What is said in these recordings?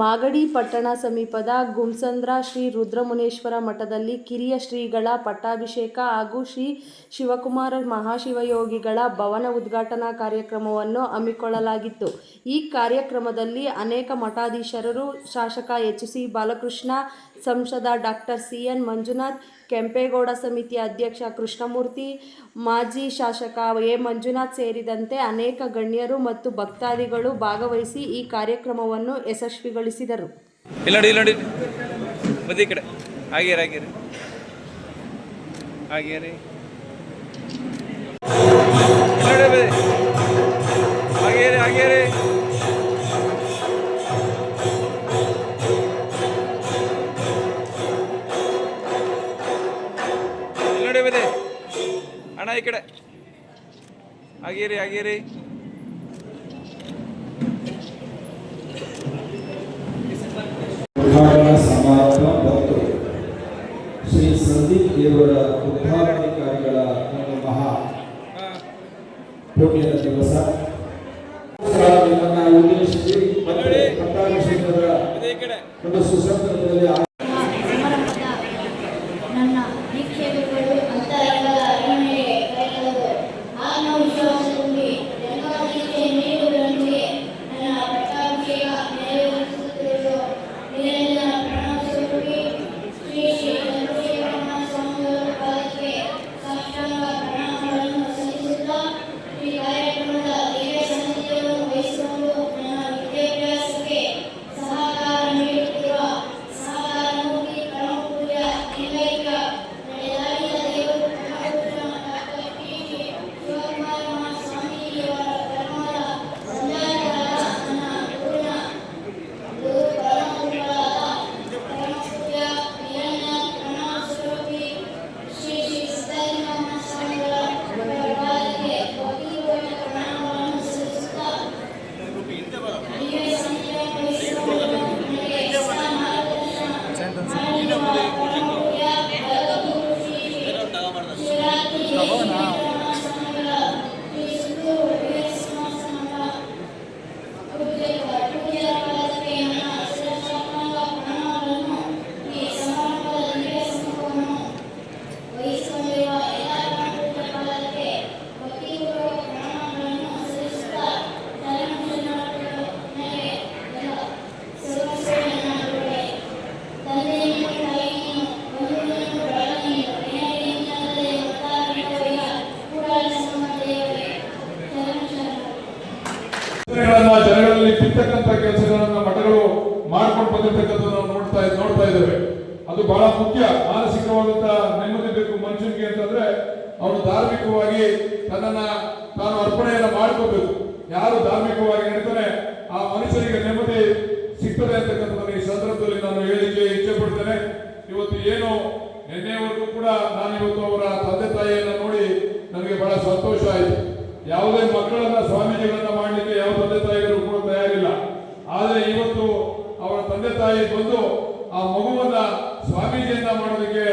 ಮಾಗಡಿ ಪಟ್ಟಣ ಸಮೀಪದ ಗುಂಸಂದ್ರ ಶ್ರೀ ರುದ್ರಮುನೇಶ್ವರ ಮಠದಲ್ಲಿ ಕಿರಿಯ ಶ್ರೀಗಳ ಪಟ್ಟಾಭಿಷೇಕ ಹಾಗೂ ಶ್ರೀ ಶಿವಕುಮಾರ ಮಹಾಶಿವಯೋಗಿಗಳ ಭವನ ಉದ್ಘಾಟನಾ ಕಾರ್ಯಕ್ರಮವನ್ನು ಹಮ್ಮಿಕೊಳ್ಳಲಾಗಿತ್ತು. ಈ ಕಾರ್ಯಕ್ರಮದಲ್ಲಿ ಅನೇಕ ಮಠಾಧೀಶರು ಶಾಸಕ ಎಚ್ ಸಿ ಬಾಲಕೃಷ್ಣ, ಸಂಸದ doctor C N Manjunath Kempegowda ಸಮಿತಿ ಅಧ್ಯಕ್ಷ ಕೃಷ್ಣಮೂರ್ತಿ, ಮಾಜಿ ಶಾಸಕ ಎ. ಮಂಜುನಾಥ್ ಸೇರಿದಂತೆ ಅನೇಕ ಗಣ್ಯರು ಮತ್ತು ಭಕ್ತಾದಿಗಳು ಭಾಗವಹಿಸಿ ಈ ಕಾರ್ಯಕ್ರಮವನ್ನು ಯಶಸ್ವಿಗೊಳಿಸಿದರು. ಇಲ್ಲಿ ನೋಡಿ ಈ ಕಡೆ. ಆಗಿರಿ ಆಗಿರಿ ಉದ್ಘಾಟನಾ ಸಮಾರಂಭ ಮತ್ತು ಶ್ರೀ ಸಂದೀಪ್ ದೇವರ ಉದ್ಘಾಟನಾಧಿಕಾರಿಗಳ ಒಂದು ಮಹಾ ಪುಣ್ಯದ ದಿವಸ. ಉದ್ದೇಶಿಸಿ ಮತ್ತೆ ಈ ಒಂದು ಸುಸಂದರ್ಭದಲ್ಲಿ ಜನಗಳಲ್ಲಿ ಬಿತ್ತಕ್ಕಂತ ಕೆಲಸಗಳನ್ನ ಮಠಗಳು ಮಾಡ್ಕೊಂಡು ಬಂದಿರ್ತಕ್ಕಂಥ ನೋಡ್ತಾ ನೋಡ್ತಾ ಇದ್ದೇವೆ. ಅದು ಬಹಳ ಮುಖ್ಯ. ಮಾನಸಿಕವಾದಂತ ನೆಮ್ಮದಿ ಬೇಕು ಮನುಷ್ಯನಿಗೆ ಅಂತಂದ್ರೆ ಅವನು ಧಾರ್ಮಿಕವಾಗಿ ತನ್ನನ್ನ ತಾನು ಅರ್ಪಣೆಯನ್ನ ಮಾಡ್ಕೋಬೇಕು. ಯಾರು ಧಾರ್ಮಿಕವಾಗಿ ನಡೀತಾನೆ ಆ ಮನುಷ್ಯನಿಗೆ ನೆಮ್ಮದಿ ಸಿಗ್ತದೆ ಅಂತಕ್ಕಂಥದ್ದನ್ನು ಈ ಸಂದರ್ಭದಲ್ಲಿ ನಾನು ಹೇಳಿಕೆ ಇಚ್ಛೆ ಪಡ್ತೇನೆ. ಇವತ್ತು ಏನು ನಿನ್ನೆವರೆಗೂ ಕೂಡ ನಾನು ಇವತ್ತು ಅವರ ತಂದೆ ತಾಯಿಯನ್ನು ನೋಡಿ ನನಗೆ ಬಹಳ ಸಂತೋಷ ಆಯಿತು. ಯಾವುದೇ ಮಕ್ಕಳನ್ನ ಸ್ವಾಮೀಜಿಗಳನ್ನ ಮಾಡಲಿಕ್ಕೆ ಯಾವ ತಂದೆ ತಾಯಿಗಳು ಕೂಡ ತಯಾರಿಲ್ಲ. ಆದರೆ ಇವತ್ತು ಅವರ ತಂದೆ ತಾಯಿ ಬಂದು ಆ ಮಗುವನ್ನ ಸ್ವಾಮೀಜಿಯನ್ನ ಮಾಡೋದಕ್ಕೆ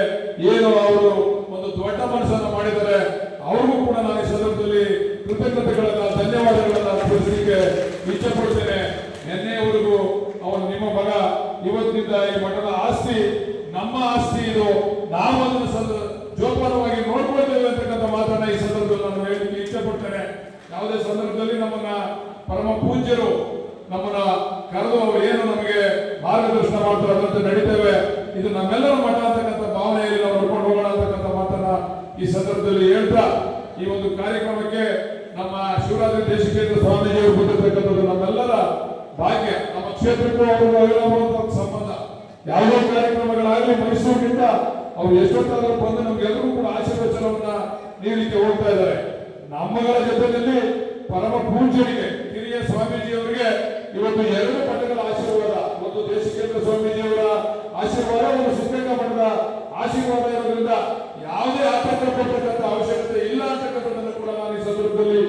ಏನು ಅವರು ಒಂದು ದೊಡ್ಡ ಮನಸ್ಸನ್ನ ಮಾಡಿದ್ದಾರೆ ಅವ್ರಿಗೂ ಕೂಡ ನಾನು ಈ ಸಂದರ್ಭದಲ್ಲಿ ಕೃತಜ್ಞತೆಗಳನ್ನ ಧನ್ಯವಾದಗಳನ್ನ ಅರ್ಪಿಸಲಿಕ್ಕೆ ಇಚ್ಛೆ ಪಡ್ತೇನೆ ನಿನ್ನೆಯವರೆಗೂ ಅವನು ನಿಮ್ಮ ಮಗ ಇವತ್ತಿನಿಂದ ಈ ಮಠದ ಆಸ್ತಿ ನಮ್ಮ ಆಸ್ತಿ ಇದು ನಾವು ಅದನ್ನು ಸಂದ ಜೋಪಾನವಾಗಿ ನೋಡ್ಕೊಳ್ತೇವೆ ಅಂತಕ್ಕಂಥ ಮಾತನ್ನ ಈ ಸಂದರ್ಭದಲ್ಲಿ ನಾನು ಹೇಳಲಿಕ್ಕೆ ಇಚ್ಛೆ ಪಡ್ತೇನೆ ಯಾವುದೇ ಸಂದರ್ಭದಲ್ಲಿ ನಮ್ಮನ್ನ ಪರಮ ಪೂಜ್ಯರು ನಮ್ಮನ್ನ ಕರೆದು ಅವರು ಏನು ನಮಗೆ ಮಾರ್ಗದರ್ಶನ ಮಾಡ್ತಾರೆ ಅದರಂತೆ ನಡೀತೇವೆ ಇದು ನಮ್ಮೆಲ್ಲರ ಮಠ ಅಂತಕ್ಕಂಥ ಭಾವನೆಯಲ್ಲಿ ನಾವು ಹೋಗೋಣ ಅಂತಕ್ಕಂಥ ಮಾತನ್ನ ಈ ಸಂದರ್ಭದಲ್ಲಿ ಹೇಳ್ತಾ ಈ ಒಂದು ಕಾರ್ಯಕ್ರಮಕ್ಕೆ ನಮ್ಮ ಶಿವರಾತ್ರಿ ದೇಶಿಕೇಂದ್ರ ಸ್ವಾಮೀಜಿಯವರು ಬಂದಿರತಕ್ಕಂಥದ್ದು ನಮ್ಮೆಲ್ಲರ ಭಾಗ್ಯ. ನಮ್ಮ ಕ್ಷೇತ್ರಕ್ಕೂ ಅವರು ಸಂಬಂಧ. ಯಾವುದೋ ಕಾರ್ಯಕ್ರಮಗಳಾಗಲಿ ಮೈಸೂರಿನಿಂದ ಅವ್ರು ಎಷ್ಟೊತ್ತಾದ್ರೂ ಬಂದು ನಮ್ಗೆಲ್ಲರೂ ಕೂಡ ಆಶೀರ್ವಚನವನ್ನ ನೀಡಲಿಕ್ಕೆ ಹೋಗ್ತಾ ಇದ್ದಾರೆ. ನಮ್ಮಗಳ ಜೊತೆಯಲ್ಲಿ ಪರಮ ಪೂಜ್ಯರಿಗೆ ಹಿರಿಯ ಸ್ವಾಮೀಜಿಯವರಿಗೆ ಇವತ್ತು ಎರಡು ಮಠಗಳ ಆಶೀರ್ವಾದ ಒಂದು ದೇಶಿಕೇಂದ್ರ ಸ್ವಾಮೀಜಿಯವರ ಆಶೀರ್ವಾದ ಒಂದು ಸಿದ್ಧಗಂಗಾ ಮಠದ ಆಶೀರ್ವಾದ ಇರೋದ್ರಿಂದ ಯಾವುದೇ ಆತಂಕ ಪಡ್ತಕ್ಕಂಥ ಅವಶ್ಯಕತೆ ಇಲ್ಲ ಅಂತಕ್ಕಂಥದ್ದನ್ನು ಕೂಡ ನಾನು ಈ ಸಂದರ್ಭದಲ್ಲಿ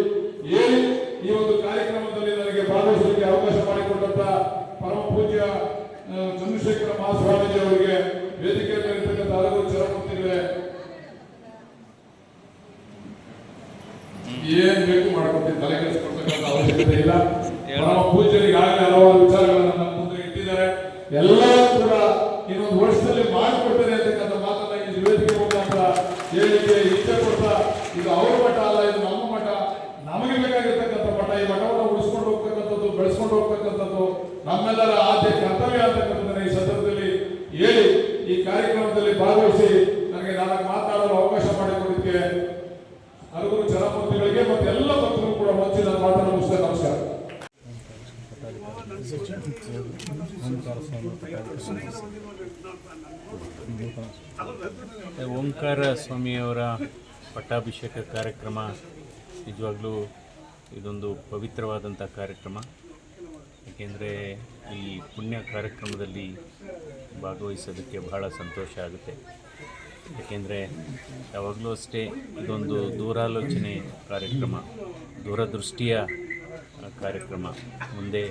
ಹೇಳಿ ಈ ಒಂದು ಕಾರ್ಯಕ್ರಮದಲ್ಲಿ ನನಗೆ ಭಾಗವಹಿಸಲಿಕ್ಕೆ ಅವಕಾಶ ಮಾಡಿಕೊಟ್ಟಂತ ಪರಮ ಪೂಜ್ಯ ಆ, ಮಹಾಸ್ವಾಮೀಜಿ ಅವರಿಗೆ ವೇದಿಕೆಯಲ್ಲಿ ಇರ್ತಕ್ಕಂಥ ಹಲವು ಚರಮೂರ್ತಿಗಳೇ ಏನ್ ಬೇಕು ಮಾಡ್ಕೊಡ್ತೀನಿ ತಲೆಗೆಡಿಸ್ಕೊಡ್ತಕ್ಕಂಥ ಅವಶ್ಯಕತೆ ಇಲ್ಲ. ನಮ್ಮ ಪೂಜೆಗೆ ಆಗಲಿ ಹಲವಾರು ವಿಚಾರಗಳನ್ನ ನಮ್ಮ ಮುಂದೆ ಇಟ್ಟಿದ್ದಾರೆ. ಎಲ್ಲರೂ ಕೂಡ ಇನ್ನೊಂದು ವರ್ಷದಲ್ಲಿ ಮಾಡಿಕೊಡ್ತೇನೆ ಅಂತಕ್ಕಂಥ ಮಾತನ್ನ ಈ ವೇದಿಕೆ ಮುಖಾಂತರ ಹೇಳಿಕೆ ಇಚ್ಛೆ ಕೊಡ್ತಾ ಇದು ಅವ್ರ ಮಠ ಅಲ್ಲ ಇದು ನಮ್ಮ ಮಠ. ನಮಗೆ ಬೇಕಾಗಿರ್ತಕ್ಕಂಥ ಮಠ. ಈ ಮಠವನ್ನು ಉಳಿಸ್ಕೊಂಡು ಹೋಗ್ತಕ್ಕಂಥದ್ದು ಬೆಳೆಸ್ಕೊಂಡು ಹೋಗ್ತಕ್ಕಂಥದ್ದು ನಮ್ಮೆಲ್ಲರ ಆದ್ಯ ಕರ್ತವ್ಯ ಸಂದರ್ಭದಲ್ಲಿ ಹೇಳಿ, ಈ ಕಾರ್ಯಕ್ರಮದಲ್ಲಿ ಭಾಗವಹಿಸಿ ನನಗೆ ನಾಲ್ಕು ಮಾತನಾಡಲು ಅವಕಾಶ ಮಾಡಿಕೊಡಲಿಕ್ಕೆ ಹಲವರು ಜನಮೂರ್ತಿಗಳಿಗೆ ಮತ್ತೆ ಎಲ್ಲ ಭಕ್ತರು ಕೂಡ ವಂಚಿ ನನ್ನ ಮಾತನ್ನು ಮುಗಿಸ್ತೇನೆ ನಮಸ್ಕಾರ. ಓಂಕಾರ ಸ್ವಾಮಿಯವರ ಪಟ್ಟಾಭಿಷೇಕ ಕಾರ್ಯಕ್ರಮ ನಿಜವಾಗ್ಲೂ ಇದೊಂದು ಪವಿತ್ರವಾದಂಥ ಕಾರ್ಯಕ್ರಮ. ಏಕೆಂದರೆ ಈ ಪುಣ್ಯ ಕಾರ್ಯಕ್ರಮದಲ್ಲಿ ಭಾಗವಹಿಸೋದಕ್ಕೆ ಬಹಳ ಸಂತೋಷ ಆಗುತ್ತೆ. ಏಕೆಂದರೆ ಯಾವಾಗಲೂ ಅಷ್ಟೇ ಇದೊಂದು ದೂರಾಲೋಚನೆ ಕಾರ್ಯಕ್ರಮ, ದೂರದೃಷ್ಟಿಯ ಕಾರ್ಯಕ್ರಮ. ಮುಂದೆ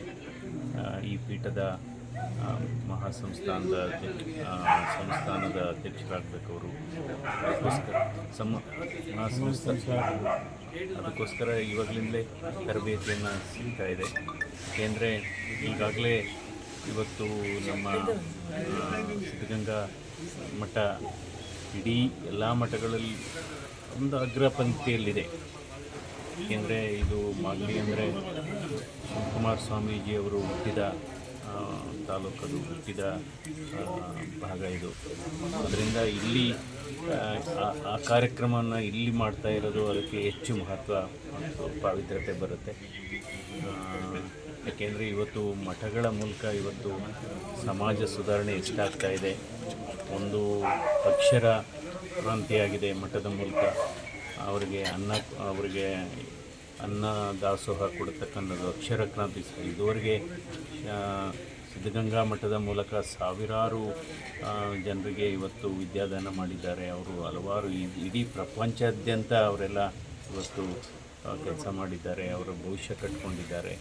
ಈ ಪೀಠದ ಮಹಾಸಂಸ್ಥಾನದ ಸಂಸ್ಥಾನದ ಅಧ್ಯಕ್ಷರಾಗಬೇಕವರು. ಅದಕ್ಕೋಸ್ಕರ ಸಮ, ಮಹಾಸಂಸ್ಥಾನ. ಅದಕ್ಕೋಸ್ಕರ ಇವಾಗಲಿಂದಲೇ ತರಬೇತಿಯನ್ನು ಸಿಗ್ತಾ ಇದೆ. ಏಕೆಂದರೆ ಈಗಾಗಲೇ ಇವತ್ತು ನಮ್ಮ ಸಿದ್ಧಗಂಗಾ ಮಠ ಇಡೀ ಎಲ್ಲ ಮಠಗಳಲ್ಲಿ ಒಂದು ಅಗ್ರ ಪಂಕ್ತಿಯಲ್ಲಿದೆ. ಏಕೆಂದರೆ ಇದು ಮಾಗಡಿ ಅಂದರೆ ಶಿವಕುಮಾರ ಸ್ವಾಮೀಜಿಯವರು ಹುಟ್ಟಿದ ತಾಲೂಕದು ಹುಟ್ಟಿದ ಭಾಗ ಇದು. ಅದರಿಂದ ಇಲ್ಲಿ ಆ, ಕಾರ್ಯಕ್ರಮವನ್ನು ಇಲ್ಲಿ ಮಾಡ್ತಾ ಇರೋದು ಅದಕ್ಕೆ ಹೆಚ್ಚು ಮಹತ್ವ ಪಾವಿತ್ರ್ಯತೆ ಬರುತ್ತೆ. ಯಾಕೆಂದರೆ ಇವತ್ತು ಮಠಗಳ ಮೂಲಕ ಇವತ್ತು ಸಮಾಜ ಸುಧಾರಣೆ ಎಷ್ಟಾಗ್ತಾ ಇದೆ. ಒಂದು ಅಕ್ಷರ ಕ್ರಾಂತಿಯಾಗಿದೆ ಮಠದ ಮೂಲಕ. ಅವರಿಗೆ ಅನ್ನ ಅವರಿಗೆ ಅನ್ನ ದಾಸೋಹ ಕೊಡತಕ್ಕಂಥದ್ದು ಅಕ್ಷರ ಕ್ರಾಂತಿ ಇದುವರೆಗೆ ಸಿದ್ಧಗಂಗಾ ಮಠದ ಮೂಲಕ ಸಾವಿರಾರು ಜನರಿಗೆ ಇವತ್ತು ವಿದ್ಯಾದಾನ ಮಾಡಿದ್ದಾರೆ. ಅವರು ಹಲವಾರು ಇಡೀ ಪ್ರಪಂಚಾದ್ಯಂತ ಅವರೆಲ್ಲ ಇವತ್ತು ಕೆಲಸ ಮಾಡಿದ್ದಾರೆ. ಅವರ ಭವಿಷ್ಯ ಕಟ್ಕೊಂಡಿದ್ದಾರೆ.